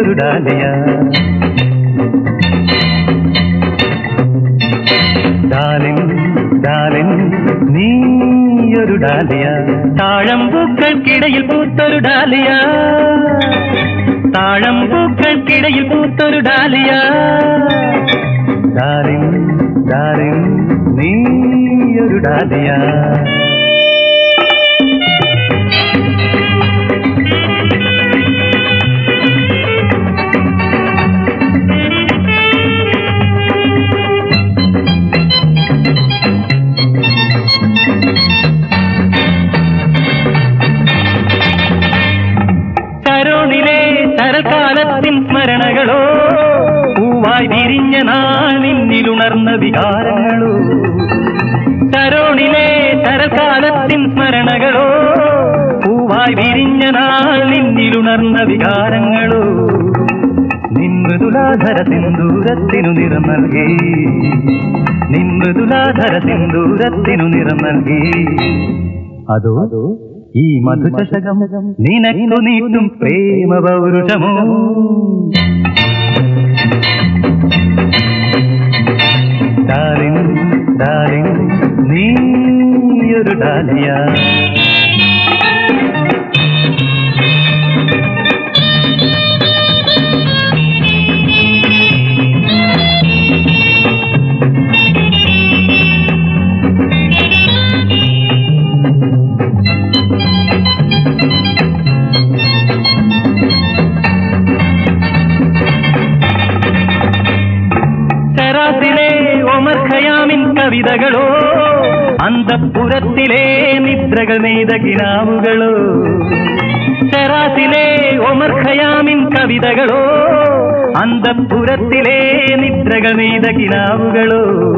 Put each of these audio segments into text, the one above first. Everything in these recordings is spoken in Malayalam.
നീയൊരു ഡാലിയ. ഡാലിൻ ഡാലിൻ നീയൊരു ഡാലിയ. താഴമ്പൂക്കൾക്കിടയിൽ പൂത്തൊരു ഡാലിയ. താഴമ്പൂക്കൾക്കിടയിൽ പൂത്തൊരു ഡാലിയ. ഡാലിൻ ഡാലിൻ നീയൊരു ഡാലിയ. ശരകാലത്തിൻ സ്മരണകളോ പൂവായി വിരിഞ്ഞ നാളിന്നിലുണർന്ന വികാരങ്ങളോ തരോണിലെ ശരകാലത്തിൻ സ്മരണകളോ പൂവായി വിരിഞ്ഞ നാളിന്നിലുണർന്ന വികാരങ്ങളോ നിൻമൃദുലാധര സിന്ദൂരത്തിനു നിറം നൽകി നിൻമൃദുലാധര സിന്ദൂരത്തിനു നിറം നൽകി. അതോ? ഈ മധുചഷകം നിനക്കു നീട്ടും പ്രേമ പൗരുഷമോ ഡാലിൻ ഡാലിൻ നീയൊരു ഡാലിയ. കവിതകളോ? അന്തപ്പുരത്തിലെ നിദ്രകൾ നെയ്ത കിനാവുകളോ? തെറാസിലെ ഒമർ ഖയാമിൻ കവിതകളോ? അന്തപ്പുരത്തിലെ നിദ്രകൾ നെയ്ത കിനാവുകളോ?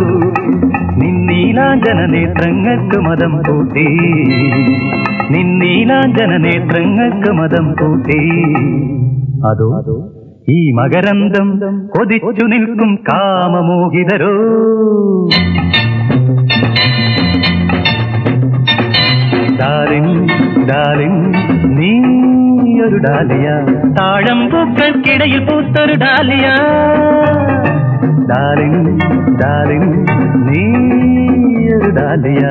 നിന്നീലാഞ്ചന നേത്രങ്ങൾക്ക് മതം കൂട്ടി നിന്നീലാഞ്ചന നേത്രങ്ങൾക്ക് മതം കൂട്ടി അതോ? ഈ മകരന്തം കൊതിച്ചു നിൽക്കും കാമമോഹിതരോ? ഡാലിൻ ഡാലിൻ നീയൊരു ഡാലിയ. താഴം പൂക്കൾക്കിടയിൽ പൂത്തൊരു ഡാലിയ. ഡാലിൻ ഡാലിൻ ഒരു ഡാലിയ.